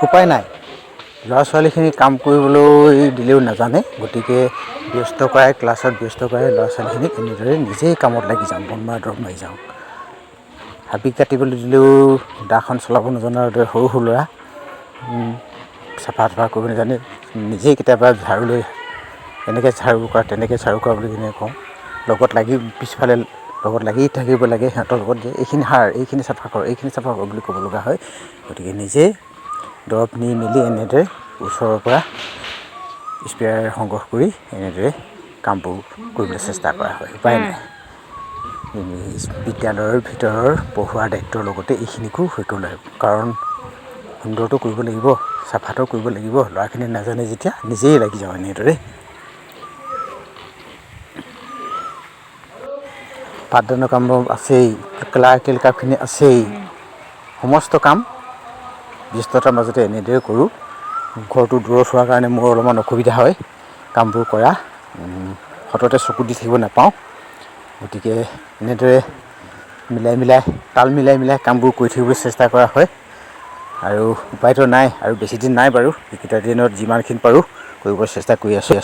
উপায় নাই। ল'ৰা ছোৱালীখিনি কাম কৰিবলৈ দিলেও নাজানে গতিকে ব্যস্ত কৰাই ক্লাছত ব্যস্ত কৰাই ল'ৰা ছোৱালীখিনিক এনেদৰে নিজেই কামত লাগি যাওঁ বন মৰা দৰৱ মাৰি যাওঁ। হাবি কাটিবলৈ দিলেও দাখন চলাব নজনাৰ দৰে সৰু সৰু ল'ৰা চাফা তাফা কৰিব নাজানে নিজেই কেতিয়াবা ঝাৰু লৈ এনেকৈ ঝাৰু কৰা তেনেকৈ ঝাৰু কৰা বুলি কিনে কওঁ। লগত লাগি পিছফালে লগত লাগি থাকিব লাগে সিহঁতৰ লগত যে এইখিনি সাৰ এইখিনি চাফা কৰ এইখিনি চাফা কৰ বুলি ক'ব লগা হয়। গতিকে নিজেই দৰৱ নি মেলি এনেদৰে ওচৰৰ পৰা স্প্ৰেয়াৰ সংগ্ৰহ কৰি এনেদৰে কামবোৰ কৰিবলৈ চেষ্টা কৰা হয় উপায় নাই। বিদ্যালয়ৰ ভিতৰৰ পঢ়োৱাৰ দায়িত্বৰ লগতে এইখিনিকো কৰিব লাগিব কাৰণ সুন্দৰটো কৰিব লাগিব চাফাটো কৰিব লাগিব ল'ৰাখিনি নাজানে যেতিয়া নিজেই লাগি যাওঁ এনেদৰে। পাঠদানৰ কাম আছেই ক্লাৰিকেল কামখিনি আছেই সমস্ত কাম ব্যস্ততাৰ মাজতে এনেদৰে কৰোঁ। ঘৰটো দূৰত হোৱাৰ কাৰণে মোৰ অলপমান অসুবিধা হয়। কামবোৰ কৰা সততে চকু দি থাকিব নাপাওঁ। গতিকে এনেদৰে মিলাই মিলাই তাল মিলাই মিলাই কামবোৰ কৰি থাকিবলৈ চেষ্টা কৰা হয়। আৰু উপায়তো নাই আৰু বেছিদিন নাই বাৰু। এইকেইটা দিনত যিমানখিনি পাৰোঁ কৰিব চেষ্টা কৰি আছোঁ।